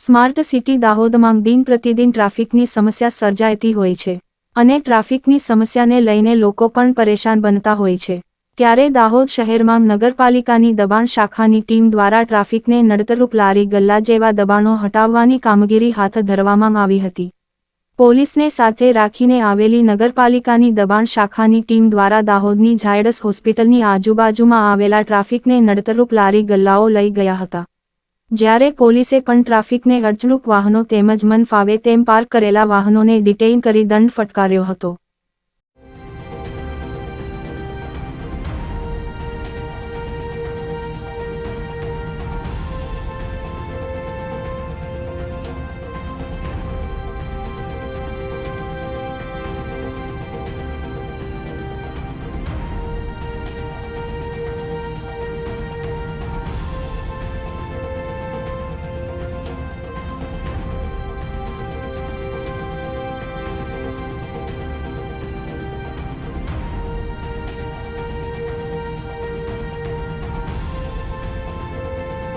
Smart city દાહોદમાં દિન પ્રતિદિન ટ્રાફિકની સમસ્યા સર્જાતી હોય છે અને ટ્રાફિકની સમસ્યાને લઈને લોકો પણ પરેશાન બનતા હોય છે. ત્યારે દાહોદ શહેરમાં નગરપાલિકાની દબાણ શાખાની ટીમ દ્વારા ટ્રાફિકને નડતરૂપ લારી ગલ્લા જેવા દબાણો હટાવવાની કામગીરી હાથ ધરવામાં આવી હતી. પોલીસને સાથે રાખીને આવેલી નગરપાલિકાની દબાણ શાખાની ટીમ દ્વારા દાહોદની ઝાયડસ હોસ્પિટલની આજુબાજુમાં આવેલા ટ્રાફિકને નડતરૂપ લારી ગલ્લાઓ લઈ ગયા હતા. જ્યારે પોલીસે પણ ટ્રાફિકને અડચણૂક વાહનો તેમજ મન ફાવે તેમ પાર્ક કરેલા વાહનોને ડિટેઇન કરી દંડ ફટકાર્યો હતો.